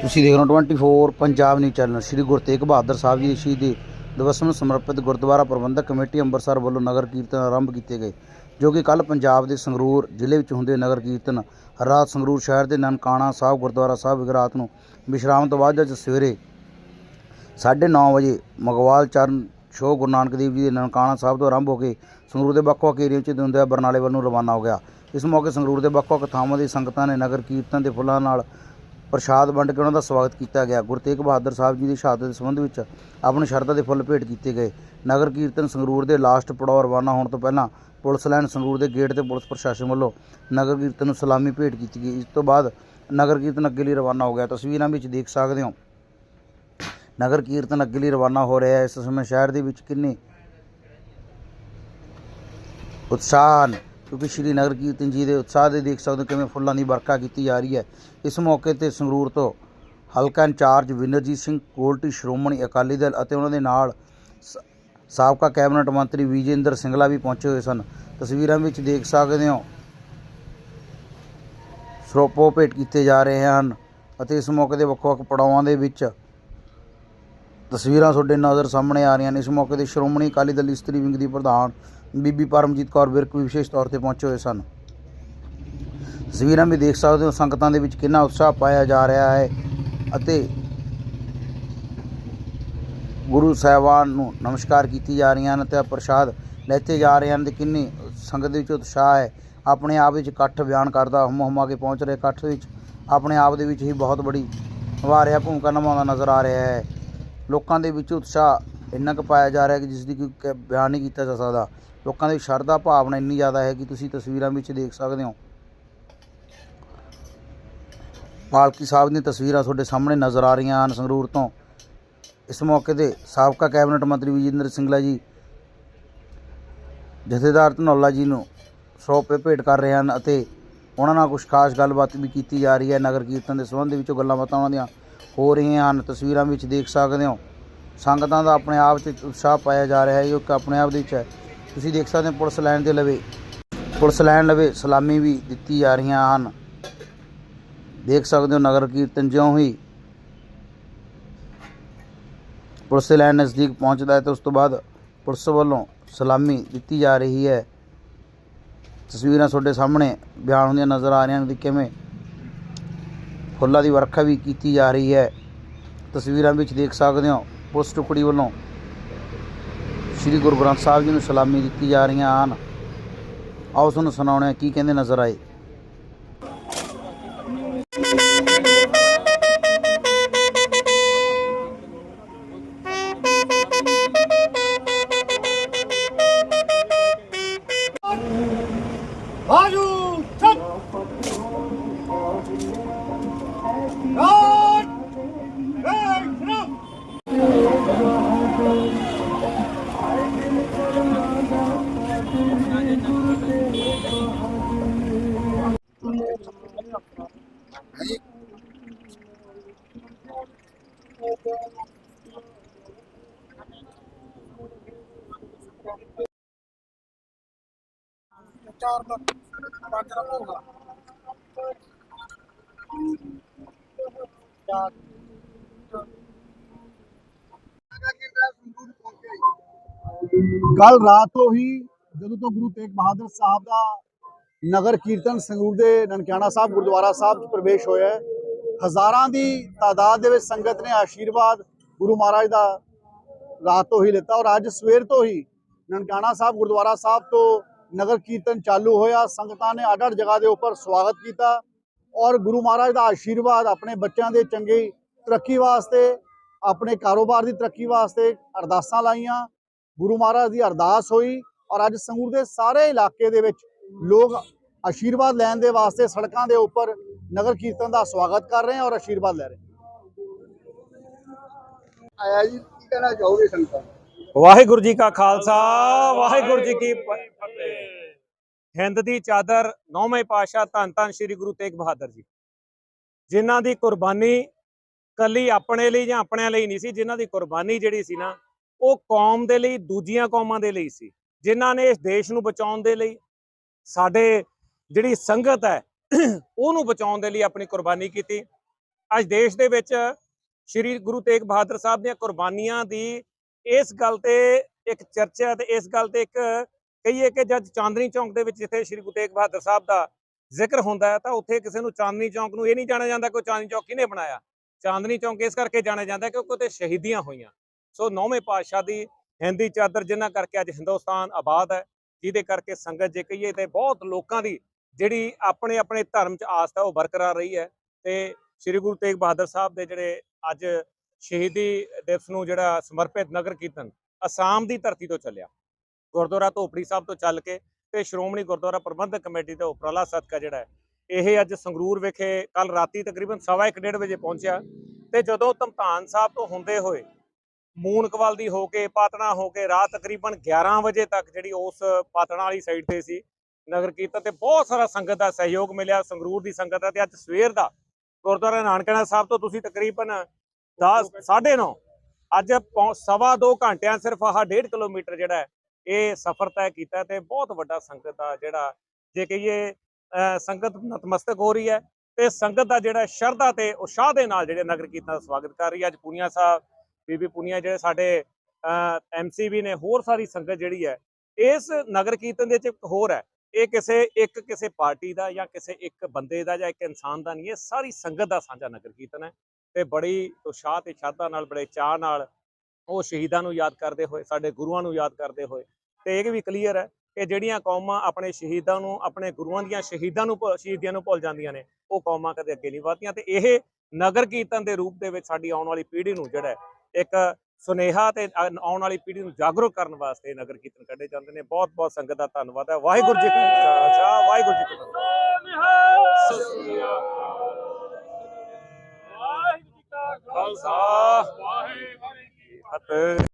ਤੁਸੀਂ ਦੇਖ ਰਹੇ ਹੋ 24 ਪੰਜਾਬ ਨਿਊਜ਼ ਚੈਨਲ ਸ੍ਰੀ ਗੁਰੂ ਤੇਗ ਬਹਾਦਰ ਸਾਹਿਬ ਜੀ ਦੇ ਸ਼ਹੀਦੀ ਦਿਵਸ ਨੂੰ ਸਮਰਪਿਤ ਗੁਰਦੁਆਰਾ ਪ੍ਰਬੰਧਕ ਕਮੇਟੀ ਅੰਮ੍ਰਿਤਸਰ ਵੱਲੋਂ ਨਗਰ ਕੀਰਤਨ ਆਰੰਭ ਕੀਤੇ ਗਏ, ਜੋ ਕਿ ਕੱਲ ਪੰਜਾਬ ਦੇ ਸੰਗਰੂਰ ਜ਼ਿਲ੍ਹੇ ਵਿੱਚ ਹੁੰਦੇ ਨਗਰ ਕੀਰਤਨ, ਰਾਤ ਸੰਗਰੂਰ ਸ਼ਹਿਰ ਦੇ ਨਨਕਾਣਾ ਸਾਹਿਬ, ਗੁਰਦੁਆਰਾ ਸਾਹਿਬ ਵਿਗਰਾਤ ਨੂੰ ਵਿਸ਼ਰਾਮ ਤੋਂ ਬਾਅਦ ਅੱਜ ਸਵੇਰੇ 9:30 ਵਜੇ ਮਗਵਾਲ ਚਰਨ ਸ਼ੋਅ ਗੁਰੂ ਨਾਨਕ ਦੇਵ ਜੀ ਦੇ ਨਨਕਾਣਾ ਸਾਹਿਬ ਤੋਂ ਆਰੰਭ ਹੋ ਕੇ ਸੰਗਰੂਰ ਦੇ ਵੱਖ-ਵੱਖ ਏਰੀਆ ਵਿੱਚ ਹੁੰਦਿਆਂ ਬਰਨਾਲੇ ਵੱਲ ਨੂੰ ਰਵਾਨਾ ਹੋ ਗਿਆ। ਇਸ ਮੌਕੇ ਸੰਗਰੂਰ ਦੇ ਵੱਖ-ਵੱਖ ਥਾਵਾਂ ਦੀ ਸੰਗਤਾਂ ਨੇ ਨਗਰ ਕੀਰਤਨ ਦੇ ਫੁੱਲਾਂ ਨਾਲ ਪ੍ਰਸ਼ਾਦ ਵੰਡ ਕੇ ਉਹਨਾਂ ਦਾ ਸਵਾਗਤ ਕੀਤਾ ਗਿਆ। ਗੁਰੂ ਤੇਗ ਬਹਾਦਰ ਸਾਹਿਬ ਜੀ ਦੀ ਸ਼ਹਾਦਤ ਦੇ ਸੰਬੰਧ ਵਿੱਚ ਆਪਣੀ ਸ਼ਰਧਾ ਦੇ ਫੁੱਲ ਭੇਟ ਕੀਤੇ ਗਏ। ਨਗਰ ਕੀਰਤਨ ਸੰਗਰੂਰ ਦੇ ਲਾਸਟ ਪੜਾਅ ਰਵਾਨਾ ਹੋਣ ਤੋਂ ਪਹਿਲਾਂ ਪੁਲਿਸ ਲਾਈਨ ਸੰਗਰੂਰ ਦੇ ਗੇਟ ਤੇ ਪੁਲਿਸ ਪ੍ਰਸ਼ਾਸਨ ਵੱਲੋਂ ਨਗਰ ਕੀਰਤਨ ਨੂੰ ਸਲਾਮੀ ਭੇਟ ਕੀਤੀ ਗਈ। ਇਸ ਤੋਂ ਬਾਅਦ ਨਗਰ ਕੀਰਤਨ ਅੱਗੇ ਲਈ ਰਵਾਨਾ ਹੋ ਗਿਆ। ਤਸਵੀਰਾਂ ਵਿੱਚ ਦੇਖ ਸਕਦੇ ਹੋ। ਨਗਰ ਕੀਰਤਨ ਅੱਗੇ ਲਈ ਰਵਾਨਾ ਹੋ ਰਿਹਾ ਹੈ। ਇਸ ਸਮੇਂ ਸ਼ਹਿਰ ਦੇ ਵਿੱਚ ਕਿੰਨੇ ਉਤਸ਼ਾਹ ਹਨ। ਕਿਉਂਕਿ ਸ਼੍ਰੀ ਨਗਰ ਕੀਰਤਨ ਜੀ ਦੇ ਉਤਸ਼ਾਹ ਦੇ ਦੇਖ ਸਕਦੇ ਹੋ ਕਿਵੇਂ ਫੁੱਲਾਂ ਦੀ ਵਰਖਾ ਕੀਤੀ ਜਾ ਰਹੀ ਹੈ। ਇਸ ਮੌਕੇ ਤੇ ਸੰਗਰੂਰ ਤੋਂ ਹਲਕਾ ਇੰਚਾਰਜ ਵਿਨਰਜੀਤ ਸਿੰਘ ਕੋਲਟੀ ਸ਼੍ਰੋਮਣੀ ਅਕਾਲੀ ਦਲ ਅਤੇ ਉਹਨਾਂ ਦੇ ਨਾਲ ਸ- ਸਾਬਕਾ ਕੈਬਨਿਟ ਮੰਤਰੀ ਵਿਜੇਂਦਰ ਸਿੰਗਲਾ ਵੀ ਪਹੁੰਚੇ ਹੋਏ ਸਨ। ਤਸਵੀਰਾਂ ਵਿੱਚ ਦੇਖ ਸਕਦੇ ਹੋ ਸਰੋਪੋ ਭੇਟ ਕੀਤੇ ਜਾ ਰਹੇ ਹਨ ਅਤੇ ਇਸ ਮੌਕੇ ਦੇ ਵੱਖ-ਵੱਖ ਪੜਾਵਾਂ ਦੇ ਵਿੱਚ ਤਸਵੀਰਾਂ ਤੁਹਾਡੇ ਨਜ਼ਰ ਸਾਹਮਣੇ ਆ ਰਹੀਆਂ ਨੇ। ਇਸ ਮੌਕੇ ਤੇ ਸ਼੍ਰੋਮਣੀ ਅਕਾਲੀ ਦਲ ਇਸਤਰੀ ਵਿੰਗ ਦੀ ਪ੍ਰਧਾਨ ਬੀਬੀ ਪਰਮਜੀਤ ਕੌਰ ਵਿਰਕ ਵੀ ਵਿਸ਼ੇਸ਼ ਤੌਰ ਤੇ ਪਹੁੰਚੇ ਹੋਏ ਸਨ। ਤਸਵੀਰਾਂ ਵੀ ਦੇਖ ਸਕਦੇ ਹੋ, ਸੰਗਤਾਂ ਦੇ ਵਿੱਚ ਕਿੰਨਾ ਉਤਸ਼ਾਹ ਪਾਇਆ ਜਾ ਰਿਹਾ ਹੈ ਅਤੇ ਗੁਰੂ ਸਾਹਿਬਾਨ ਨੂੰ ਨਮਸਕਾਰ ਕੀਤੀ ਜਾ ਰਹੀਆਂ ਹਨ ਤੇ ਪ੍ਰਸ਼ਾਦ ਲੈਤੇ ਜਾ ਰਹੇ ਹਨ ਤੇ ਕਿੰਨੀ ਸੰਗਤ ਦੇ ਵਿੱਚ ਉਤਸ਼ਾਹ ਹੈ। ਆਪਣੇ ਆਪ ਵਿੱਚ ਇਕੱਠ ਬਿਆਨ ਕਰਦਾ ਹਮ ਹਮਾ ਕੇ ਪਹੁੰਚ ਰਹੇ। ਇਕੱਠ ਵਿੱਚ ਆਪਣੇ ਆਪ ਦੇ ਵਿੱਚ ਹੀ ਬਹੁਤ ਬੜੀ ਵਾਰਿਆ ਭੂਮਿਕਾ ਨਿਭਾਉਂਦਾ ਨਜ਼ਰ ਆ ਰਿਹਾ ਹੈ। ਲੋਕਾਂ ਦੇ ਵਿੱਚ ਉਤਸ਼ਾਹ ਇੰਨਾ ਕੁ ਪਾਇਆ ਜਾ ਰਿਹਾ ਕਿ ਜਿਸ ਦੀ ਕੋਈ ਕ- ਬਿਆਨ ਨਹੀਂ ਕੀਤਾ ਜਾ ਸਕਦਾ। ਲੋਕਾਂ ਦੇ ਸ਼ਰਧਾ ਭਾਵਨਾ ਇੰਨੀ ਜ਼ਿਆਦਾ ਹੈ ਕਿ ਤੁਸੀਂ ਤਸਵੀਰਾਂ ਵਿੱਚ ਦੇਖ ਸਕਦੇ ਹੋ। ਪਾਲਕੀ ਸਾਹਿਬ ਦੀਆਂ ਤਸਵੀਰਾਂ ਤੁਹਾਡੇ ਸਾਹਮਣੇ ਨਜ਼ਰ ਆ ਰਹੀਆਂ ਹਨ ਸੰਗਰੂਰ ਤੋਂ। ਇਸ ਮੌਕੇ ਤੇ ਸਾਬਕਾ ਕੈਬਨਿਟ ਮੰਤਰੀ ਵਿਜੇਂਦਰ ਸਿੰਗਲਾ ਜੀ, ਜਥੇਦਾਰ ਧਨੌਲਾ ਜੀ ਨੂੰ ਸੌ ਰੁਪਏ ਭੇਟ ਕਰ ਰਹੇ ਹਨ ਅਤੇ ਉਹਨਾਂ ਨਾਲ ਕੁਝ ਖਾਸ ਗੱਲਬਾਤ ਵੀ ਕੀਤੀ ਜਾ ਰਹੀ ਹੈ। ਨਗਰ ਕੀਰਤਨ ਦੇ ਸੰਬੰਧ ਵਿੱਚ ਗੱਲਾਂ ਬਾਤਾਂ ਉਹਨਾਂ ਦੀਆਂ ਹੋ ਰਹੀਆਂ ਹਨ, ਤਸਵੀਰਾਂ ਵਿੱਚ ਦੇਖ ਸਕਦੇ ਹੋ। ਸੰਗਤਾਂ ਦਾ ਆਪਣੇ ਆਪ 'ਚ ਉਤਸ਼ਾਹ ਪਾਇਆ ਜਾ ਰਿਹਾ ਹੈ ਜੋ ਕਿ ਆਪਣੇ ਆਪ ਦੇ ਵਿੱਚ ਹੈ। ਤੁਸੀਂ ਦੇਖ ਸਕਦੇ ਹੋ, ਪੁਲਿਸ ਲਾਈਨ ਦੇ ਲਵੇ। ਪੁਲਿਸ ਲਾਈਨ ਲਵੇ, ਸਲਾਮੀ ਵੀ ਦਿੱਤੀ ਜਾ ਰਹੀਆਂ ਹਨ। ਦੇਖ ਸਕਦੇ ਹੋ, ਨਗਰ ਕੀਰਤਨ ਜਿਉਂ ਹੀ ਪੁਲਿਸ ਦੇ ਲਾਈਨ ਨਜ਼ਦੀਕ ਪਹੁੰਚਦਾ ਹੈ ਤਾਂ ਉਸ ਤੋਂ ਬਾਅਦ ਪੁਲਿਸ ਵੱਲੋਂ ਸਲਾਮੀ ਦਿੱਤੀ ਜਾ ਰਹੀ ਹੈ। ਤਸਵੀਰਾਂ ਤੁਹਾਡੇ ਸਾਹਮਣੇ ਬਿਆਨ ਹੁੰਦੀਆਂ ਨਜ਼ਰ ਆ ਰਹੀਆਂ ਨੇ ਕਿ ਕਿਵੇਂ ਫੁੱਲਾਂ ਦੀ ਵਰਖਾ ਵੀ ਕੀਤੀ ਜਾ ਰਹੀ ਹੈ। ਤਸਵੀਰਾਂ ਵਿੱਚ ਦੇਖ ਸਕਦੇ ਹੋ, ਪੁਲਿਸ ਟੁਕੜੀ ਵੱਲੋਂ ਸ੍ਰੀ ਗੁਰੂ ਗ੍ਰੰਥ ਸਾਹਿਬ ਜੀ ਨੂੰ ਸਲਾਮੀ ਦਿੱਤੀ ਜਾ ਰਹੀਆਂ ਹਨ। ਆਓ ਤੁਹਾਨੂੰ ਸੁਣਾਉਣੇ ਆ ਕੀ ਕਹਿੰਦੇ ਨਜ਼ਰ ਆਏ। ਚਾਰ ਦਾ ਪੰਜ ਦਾ ਹੋਗਾ ਚਾਰ ਕੱਲ ਰਾਤ ਤੋਂ ਹੀ ਜਦੋਂ ਤੋਂ ਗੁਰੂ ਤੇਗ ਬਹਾਦਰ ਸਾਹਿਬ ਦਾ ਨਗਰ ਕੀਰਤਨ ਸੰਗਰੂਰ ਦੇ ਨਨਕਿਆਣਾ ਸਾਹਿਬ, ਗੁਰਦੁਆਰਾ ਸਾਹਿਬ 'ਚ ਪ੍ਰਵੇਸ਼ ਹੋਇਆ ਹਜ਼ਾਰਾਂ ਦੀ ਤਾਦਾਦ ਦੇ ਵਿੱਚ ਸੰਗਤ ਨੇ ਆਸ਼ੀਰਵਾਦ ਗੁਰੂ ਮਹਾਰਾਜ ਦਾ ਰਾਤ ਤੋਂ ਹੀ ਲਿੱਤਾ ਔਰ ਅੱਜ ਸਵੇਰ ਤੋਂ ਹੀ ਨਨਕਾਣਾ ਸਾਹਿਬ, ਗੁਰਦੁਆਰਾ ਸਾਹਿਬ ਤੋਂ ਨਗਰ ਕੀਰਤਨ ਚਾਲੂ ਹੋਇਆ। ਸੰਗਤਾਂ ਨੇ ਅੱਡ-ਅੱਡ ਜਗ੍ਹਾ ਦੇ ਉੱਪਰ ਸਵਾਗਤ ਕੀਤਾ ਔਰ ਗੁਰੂ ਮਹਾਰਾਜ ਦਾ ਆਸ਼ੀਰਵਾਦ ਆਪਣੇ ਬੱਚਿਆਂ ਦੇ ਚੰਗੀ ਤਰੱਕੀ ਵਾਸਤੇ, ਆਪਣੇ ਕਾਰੋਬਾਰ ਦੀ ਤਰੱਕੀ ਵਾਸਤੇ ਅਰਦਾਸਾਂ ਲਾਈਆਂ। ਗੁਰੂ ਮਹਾਰਾਜ ਦੀ ਅਰਦਾਸ ਹੋਈ ਔਰ ਅੱਜ ਸੰਗਰੂਰ ਦੇ ਸਾਰੇ ਇਲਾਕੇ ਦੇ ਵਿੱਚ ਲੋਕ ਆਸ਼ੀਰਵਾਦ ਲੈਣ ਦੇ ਵਾਸਤੇ ਸੜਕਾਂ ਦੇ ਉੱਪਰ ਨਗਰ ਕੀਰਤਨ ਦਾ ਸਵਾਗਤ ਕਰ ਰਹੇ ਹਨ ਔਰ ਆਸ਼ੀਰਵਾਦ ਲੈ ਰਹੇ ਹਨ ਆਇਆ ਜੀ ਕੀ ਕਹਿਣਾ ਚਾਹੋਗੇ ਸੰਗਤਾਂ? ਵਾਹਿਗੁਰੂ ਜੀ ਕਾ ਖਾਲਸਾ ਵਾਹਿਗੁਰੂ ਜੀ ਕੀ ਫਤਿਹ। ਹਿੰਦ ਦੀ ਚਾਦਰ ਨੌਵੇਂ ਪਾਤਸ਼ਾਹ ਧੰਨ ਧੰਨ ਸ੍ਰੀ ਗੁਰੂ ਤੇਗ ਬਹਾਦਰ ਜੀ। ਜਿਨ੍ਹਾਂ ਦੀ ਕੁਰਬਾਨੀ ਕੱਲੀ ਆਪਣੇ ਲਈ ਜਾਂ ਆਪਣਿਆਂ ਲਈ ਨਹੀਂ ਸੀ ਜਿਨ੍ਹਾਂ ਦੀ ਕੁਰਬਾਨੀ ਜਿਹੜੀ ਸੀ ਨਾ ਉਹ ਕੌਮ ਦੇ ਲਈ ਦੂਜੀਆਂ ਕੌਮਾਂ ਦੇ ਲਈ ਸੀ। ਜਿਨ੍ਹਾਂ ਨੇ ਇਸ ਦੇਸ਼ ਨੂੰ ਬਚਾਉਣ ਦੇ ਲਈ ਸਾਡੇ ਜਿਹੜੀ ਸੰਗਤ ਹੈ ਉਹਨੂੰ ਬਚਾਉਣ ਦੇ ਲਈ ਆਪਣੀ ਕੁਰਬਾਨੀ ਕੀਤੀ। ਅੱਜ ਦੇਸ਼ ਦੇ ਵਿੱਚ ਸ੍ਰੀ ਗੁਰੂ ਤੇਗ ਬਹਾਦਰ ਸਾਹਿਬ ਦੀਆਂ ਕੁਰਬਾਨੀਆਂ ਦੀ ਇਸ ਗੱਲ ਤੇ ਇੱਕ ਚਰਚਾ ਤੇ ਇਸ ਗੱਲ ਤੇ ਇੱਕ ਕਹੀਏ ਕਿ ਜਦ ਚਾਂਦਨੀ ਚੌਂਕ ਦੇ ਵਿੱਚ ਜਿੱਥੇ ਸ੍ਰੀ ਗੁਰੂ ਤੇਗ ਬਹਾਦਰ ਸਾਹਿਬ ਦਾ ਜ਼ਿਕਰ ਹੁੰਦਾ ਹੈ, ਤਾਂ ਉੱਥੇ ਕਿਸੇ ਨੂੰ ਚਾਂਦਨੀ ਚੌਂਕ ਨੂੰ ਇਹ ਨਹੀਂ ਜਾਣਿਆ ਜਾਂਦਾ ਕਿ ਚਾਂਦਨੀ ਚੌਕ ਕਿਹਨੇ ਬਣਾਇਆ। ਚਾਂਦਨੀ ਚੌਂਕ ਇਸ ਕਰਕੇ ਜਾਣਿਆ ਜਾਂਦਾ ਕਿਉਂਕਿ ਉੱਥੇ ਸ਼ਹੀਦੀਆਂ ਹੋਈਆਂ। ਸੋ ਨੌਵੇਂ ਪਾਤਸ਼ਾਹ ਦੀ ਹਿੰਦੀ ਚਾਦਰ ਜਿਨ੍ਹਾਂ ਕਰਕੇ ਅੱਜ ਹਿੰਦੁਸਤਾਨ ਆਬਾਦ ਹੈ, ਜਿਹਦੇ ਕਰਕੇ ਸੰਗਤ ਜੇ ਕਹੀਏ ਤੇ ਬਹੁਤ ਲੋਕਾਂ ਦੀ ਜਿਹੜੀ ਆਪਣੇ ਆਪਣੇ ਧਰਮ 'ਚ ਆਸਥਾ ਉਹ ਬਰਕਰਾਰ ਰਹੀ ਹੈ ਤੇ ਸ੍ਰੀ ਗੁਰੂ ਤੇਗ ਬਹਾਦਰ ਸਾਹਿਬ ਦੇ ਜਿਹੜੇ ਅੱਜ ਸ਼ਹੀਦੀ ਦਿਵਸ ਨੂੰ ਜਿਹੜਾ ਸਮਰਪਿਤ ਨਗਰ ਕੀਰਤਨ ਅਸਾਮ ਦੀ ਧਰਤੀ ਤੋਂ ਚੱਲਿਆ। ਗੁਰਦੁਆਰਾ ਧੋਪੜੀ ਸਾਹਿਬ ਤੋਂ ਚੱਲ ਕੇ ਤੇ ਸ਼੍ਰੋਮਣੀ ਗੁਰਦੁਆਰਾ ਪ੍ਰਬੰਧਕ ਕਮੇਟੀ ਦਾ ਉਪਰਾਲਾ ਸਦਕਾ ਜਿਹੜਾ ਇਹ ਅੱਜ ਸੰਗਰੂਰ ਵਿਖੇ ਕੱਲ ਰਾਤੀ ਤਕਰੀਬਨ 1:30 ਵਜੇ ਪਹੁੰਚਿਆ ਤੇ ਜਦੋਂ ਧਮਤਾਨ ਸਾਹਿਬ ਤੋਂ ਹੁੰਦੇ ਹੋਏ ਮੂਨਕਵਾਲ ਦੀ ਹੋ ਕੇ, ਪਾਤਣਾ ਹੋ ਕੇ ਰਾਤ ਤਕਰੀਬਨ 11 ਵਜੇ ਤੱਕ ਜਿਹੜੀ ਉਸ ਪਾਤਣਾ ਵਾਲੀ ਸਾਈਡ ਤੇ ਸੀ ਨਗਰ ਕੀਰਤਨ ਤੇ ਬਹੁਤ ਸਾਰਾ ਸੰਗਤ ਦਾ ਸਹਿਯੋਗ ਮਿਲਿਆ, ਸੰਗਰੂਰ ਦੀ ਸੰਗਤ ਦਾ ਤੇ ਅੱਜ ਸਵੇਰ ਦਾ। ਗੁਰਦੁਆਰਾ ਨਾਨਕਣਾ ਸਾਹਿਬ ਤੋਂ ਤੁਸੀਂ ਤਕਰੀਬਨ 10 9:30 ਅੱਜ ਪੌਂ- ਸਵਾ ਦੋ ਘੰਟਿਆਂ ਸਿਰਫ ਆਹ 1.5 ਕਿਲੋਮੀਟਰ ਜਿਹੜਾ ਇਹ ਸਫ਼ਰ ਤੈਅ ਕੀਤਾ ਤੇ ਬਹੁਤ ਵੱਡਾ ਸੰਗਤ ਦਾ ਜਿਹੜਾ, ਜੇ ਕਹੀਏ ਸੰਗਤ ਨਤਮਸਤਕ ਹੋ ਰਹੀ ਹੈ ਤੇ ਸੰਗਤ ਦਾ ਜਿਹੜਾ ਸ਼ਰਧਾ ਤੇ ਉਤਸ਼ਾਹ ਦੇ ਨਾਲ ਜਿਹੜੇ ਨਗਰ ਕੀਰਤਨ ਦਾ ਸਵਾਗਤ ਕਰ ਰਹੀ ਹੈ। ਅੱਜ ਪੁਨੀਆ ਸਾਹਿਬ, ਬੀਬੀ ਪੁਨੀਆ ਜਿਹੜੇ ਸਾਡੇ ਐਮਸੀਬੀ ਨੇ ਹੋਰ ਸਾਰੀ ਸੰਗਤ ਜਿਹੜੀ ਹੈ, ਇਸ ਨਗਰ ਕੀਰਤਨ ਦੇ ਵਿੱਚ ਇੱਕ ਹੋਰ ਹੈ। ਇਹ ਕਿਸੇ ਇੱਕ ਕਿਸੇ ਪਾਰਟੀ ਦਾ ਜਾਂ ਕਿਸੇ ਇੱਕ ਬੰਦੇ ਦਾ ਜਾਂ ਇੱਕ ਇਨਸਾਨ ਦਾ ਨਹੀਂ, ਇਹ ਸਾਰੀ ਸੰਗਤ ਦਾ ਸਾਂਝਾ ਨਗਰ ਕੀਰਤਨ ਹੈ। ਤੇ ਬੜੀ ਉਤਸ਼ਾਹ ਤੇ ਸ਼ਰਧਾ ਨਾਲ, ਬੜੇ ਚਾਹ ਨਾਲ ਉਹ ਸ਼ਹੀਦਾਂ ਨੂੰ ਯਾਦ ਕਰਦੇ ਹੋਏ, ਸਾਡੇ ਗੁਰੂਆਂ ਨੂੰ ਯਾਦ ਕਰਦੇ ਹੋਏ। ਤੇ ਇਹ ਵੀ ਕਲੀਅਰ ਹੈ ਕਿ ਜਿਹੜੀਆਂ ਕੌਮਾਂ ਆਪਣੇ ਸ਼ਹੀਦਾਂ ਨੂੰ, ਆਪਣੇ ਗੁਰੂਆਂ ਦੀਆਂ ਸ਼ਹੀਦਾਂ ਨੂੰ ਭੁ- ਸ਼ਹੀਦੀਆਂ ਨੂੰ ਭੁੱਲ ਜਾਂਦੀਆਂ ਨੇ, ਉਹ ਕੌਮਾਂ ਕਦੇ ਅੱਗੇ ਨਹੀਂ ਵਧਦੀਆਂ। ਤੇ ਇਹ ਨਗਰ ਕੀਰਤਨ ਦੇ ਰੂਪ ਦੇ ਵਿੱਚ ਸਾਡੀ ਆਉਣ ਵਾਲੀ ਪੀੜ੍ਹੀ ਨੂੰ ਜਿਹੜਾ ਇੱਕ ਸੁਨੇਹਾ ਤੇ ਆਉਣ ਵਾਲੀ ਪੀੜ੍ਹੀ ਨੂੰ ਜਾਗਰੂਕ ਕਰਨ ਵਾਸਤੇ ਨਗਰ ਕੀਰਤਨ ਕੱਢੇ ਜਾਂਦੇ ਨੇ। ਬਹੁਤ ਬਹੁਤ ਸੰਗਤ ਦਾ ਧੰਨਵਾਦ ਹੈ। ਵਾਹਿਗੁਰੂ ਜੀ ਕਾ ਖਾਲਸਾ ਵਾਹਿਗੁਰੂ ਜੀ ਕੀ ਫਤਿਹ। ਖਾਲਸਾ ਵਾਹਿਗੁਰੂ ਜੀ ਕੀ ਫਤਿਹ।